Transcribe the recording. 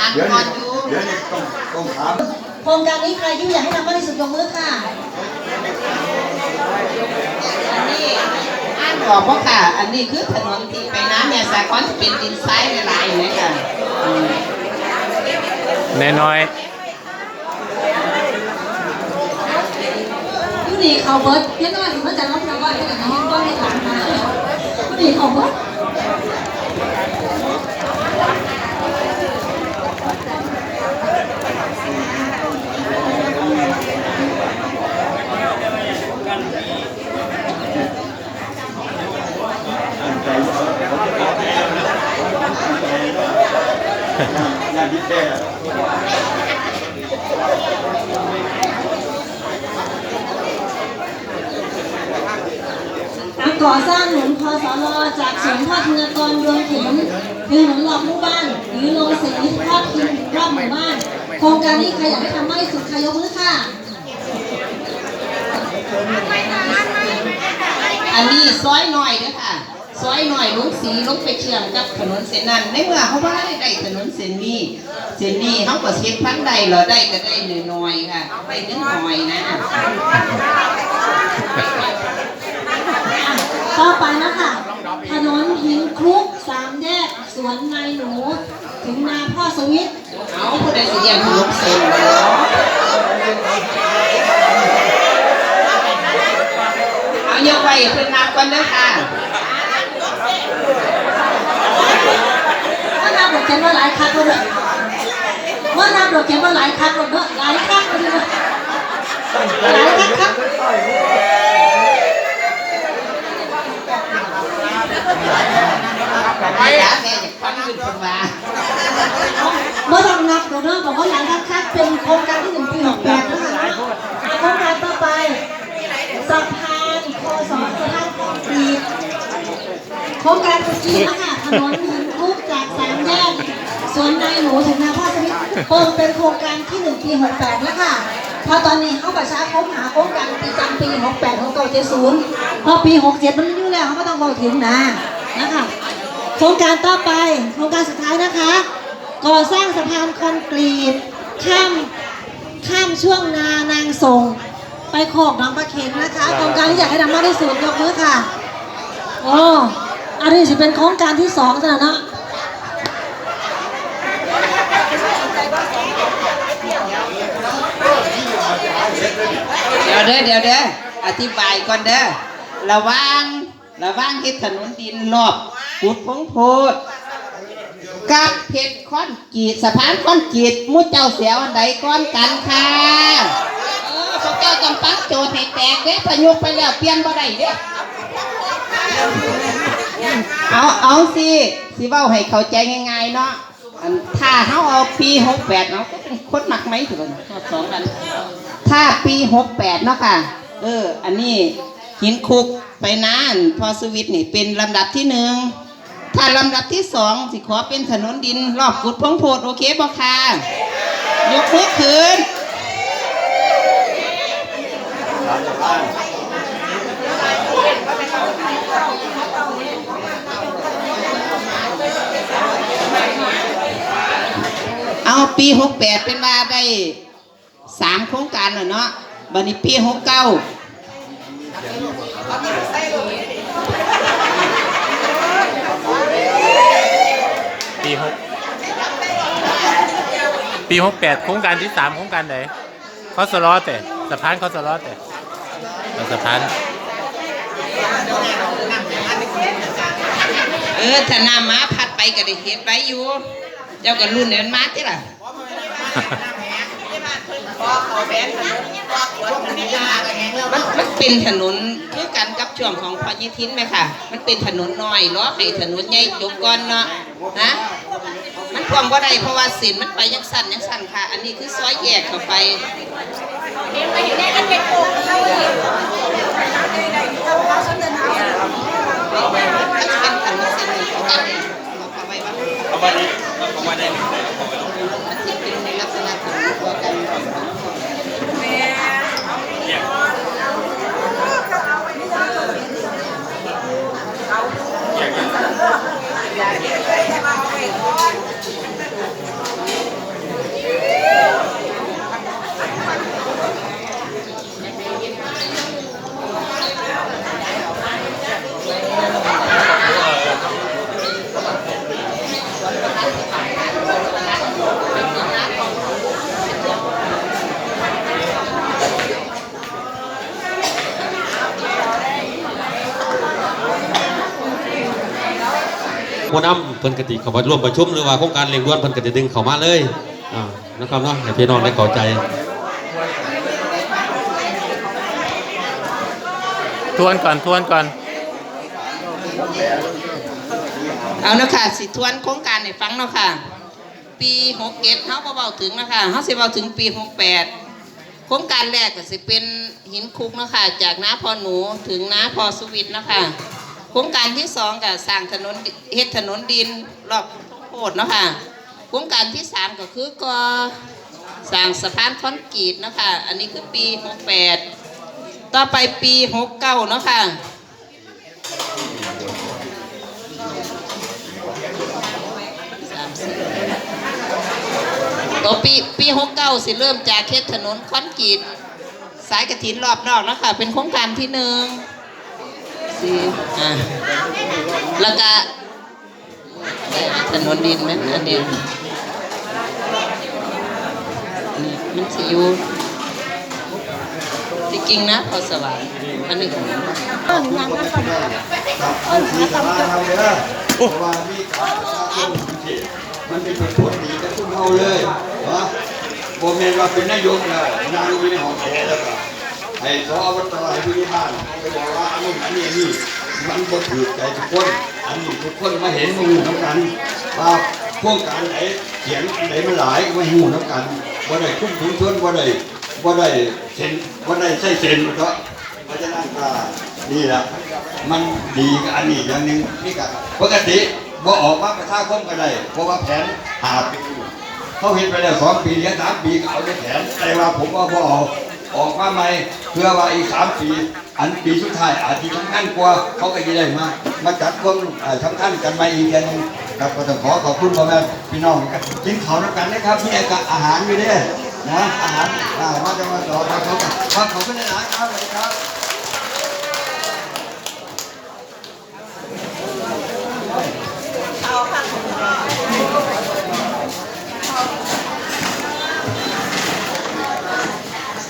อ่านเดี๋ยวก่อนี้นอยู่เดี๋ยวนี้ต้องต้องถามโครงการนี้ใครยุ่งอยากให้ทำมากที่สุดยกมือค่ะอันนี้อ่านบอกว่าค่ะ อันนี้คือถนนที่ไปน้ำแม่สายคอนจะเป็นดินทรายหลายๆเลยค่ะอืมน้อยยูนี่เขาเบิร์ดเพี้ยนว่าถึงมันจะรับนะว่าที่ไหนนี่ก็ไม่ถามมายูนี่เขาเบิร์ด งานที่แท้ก่อสร้างหนุนพสลจากสวนทอดเงินกรดวงเข็มคือหนุนหลอกหมู่บ้าน หรือโรงสีทอดกินรอบหมู่บ้าน โครงการนี้ใครอยากให้ทำมากที่สุดใครยกมือค่ะ อันนี้ซอยหน่อยด้อค่ะ ซอยหน่อยลงสีลงไปเชื่อมกับถนนเส้นนั้นในเมื่อเขาว่าได้ถนนเส้นนี้เส้นนี้เขาก็เช็คพันใดเหรอได้ก็ได้น้อยๆค่ะได้นิดหน่อยนะต่อไปนะคะถนนหินคลุกสามแยกสวนนายหนูถึงนาพ่อสวิตเอาผู้ใดสิเรียนขนมเส้นเนาะเอายกไว้เพื่อนนับกันเด้อค่ะ ว่านาบดเขียนว่าหลายคักเลยว่านาบดเขียนว่าหลายคักเลยเนอะหลายคักเลยเนอะหลายคักครับไปด่าแม่อยากฟังขึ้นคนมาเมื่อต้องนับตัวเนอะบอกว่าหลายคักคักเป็นโครงการที่หนึ่งปีหกแปดนะคะโครงการต่อไปสะพานคอสอสะพานคอนกรีตโครงการเมื่อกี้นะคะถนนหินคลุกจากสามแยก สวนนายหนูถึงนาพ่อสวิตเปิดเป็นโครงการที่หนึ่งปีหกแปดแล้วค่ะพอตอนนี้เขาประชาคมหาโครงการประจำปี68ของเก่า70พอปี67มันไม่อยู่แล้วเขาก็ต้องบอกถึงนะนะคะโครงการต่อไปโครงการสุดท้ายนะคะ ก่อสร้างสะพานคอนกรีตข้ามข้ามช่วงนานางส่งไปโคกหนองปลาเข็งนะคะโครงการที่อยากให้ทำมากที่สุดยกมือค่ะโอ้อันนี้จะเป็นโครงการที่สองซะแล้วเนาะ เดี๋ยวเด้อเดี๋ยวเด้ออธิบายก่อนเด้อระว่างระว่างเฮ็ดถนนดินรอบปุดพงโพดกับเพชรคอนกรีตสะพานคอนกรีตหมู่เจ้าเสียวอันใดก้อนกันค่ะเออพวกเจ้าจำปังโจทย์ให้แตกเด้พยุไปแล้วเปลี่ยนบ่ได้เด้อเอาเอาสิสิเว้าให้เข้าใจง่ายๆเนาะอันถ้าเฮาเอาปี68เนาะก็เป็นคนมักไหมถือว่าสองกันาปีหกแปดเนาะค่ะ เออ อันนี้หินคุกไปนานพอสวิตนี่เป็นลำดับที่หนึ่งถ้าลำดับที่สองสิขอเป็นถนนดินรอบกุดพงโพดโอเคบ่ค่ะยกมือคืนเอาปีหกแปดเป็นมาได้ สามโครงการแล้วเนาะบัดนี้ปีหกเก้าๆปีหกปีหกแปดโครงการที่สามโครงการไหนคอสลอแต่สะพานคอสลอแต่เอาสะพานเออถ้าน้ำมาพัดไปก็ได้เห็นไปอยู่ เจ้าก็รุ่นเดินมาที่ล่ะ มันมันเป็นถนนคือกันกับช่วงของพญทินไหมค่ะ มันเป็นถนนน้อยล้อให้ถนนใหญ่จบก่อนเนาะนะมันความว่าได้เพราะว่าสินมันไปยังสั้นยังสั้นค่ะ อันนี้คือซอยแยกเข้าไปมันจะเป็นถนนเส้นนี้ของกันเองเอาเข้าไว้ว่า เอามาดิเอามาได้ อันที่เป็นในลักษณะของตัวกัน เผู้นำเพิ่นกติเข้ามาร่วมประชุมหรือว่าโครงการเร่งด่วนเพิ่นก็จะดึงเข้ามาเลยอ่านะครับเนาะให้พี่น้องได้เข้าใจ ทวนก่อนทวนก่อน เอาเนาะค่ะ สิทวนโครงการให้ฟังเนาะค่ะ ปี67เฮาบ่เว้าถึงเนาะค่ะเฮาสิเว้าถึงปี 68 โครงการแรกก็สิเป็นหินคุกเนาะค่ะ จากน้าพอหนูถึงน้าพอสุวิทย์เนาะค่ะโครงการที่สองก็สร้างถนนเฮ็ดถนนดินรอบโคตรเนาะค่ะโครงการที่สามก็คือก็สร้างสะพานคอนกรีตเนาะค่ะอันนี้คือปี68ต่อไปปี69เนาะค่ะตัวปีปีหกเก้าสิเริ่มจากเฮ็ดถนนคอนกรีตสายกระถินรอบนอกนะคะเป็นโครงการที่หนึ่ง สี่อ่าแล้วก็ถนนดินไหมอันเดียวนี่มันสิอยู่ที่จริงนะพอสว่างอันนี้ก็เออหลังนั้นก่อนครับมีสาราทำเด้อเพราะว่ามีการประชาชนที่มันเป็นผลดีกับทุกเฮาเลยเนาะบ่แม่นว่าเป็นนายกแล้วนายกอยู่ในห้องแอร์แล้วก็ ให้สอวัตรายผู้ใหญ่บ้านไปบอกว่าอันนี้อันนี้นนี้มันบ่ถูกใจทุกคน อันนี้ทุกคนมาเห็นมาหูน้ำกันว่าพวกการไหนเขียนไหนมันหลายก็มาหูน้ำกันบ่ได้คุ้มถุงชนบ่ได้บ่ได้เซนบ่ได้ใช้เซนเพราะเพราะฉะนั้นก็นี่แหละมันดีกับอันนี้อย่างหนึ่งนี่ก็ปกติบ่ออกมาประชาคมก็ได้เพราะว่าแผนหาปีเขาเห็นไปแล้วสองปีเหลือสามปีก็เอาในแผนแต่ว่าผมว่าบ่ออก ออกมาใหม่เพื่อว่าอีกสามปีอันปีสุดท้ายอาจจะสำคัญกว่าเขาก็จะได้มามาจัดคนอ่าสำคัญกันมาอีกอย่นึงครับก็ต้องขอขอบคุณพ่อแม่พี่น้องกันกินข้าวด้วยกันนะครับพี่ไอาหารอยู่เด้นะอาหารมาจะมาต่อครับเขาขอบคุณหลายครับสวัสดีครับ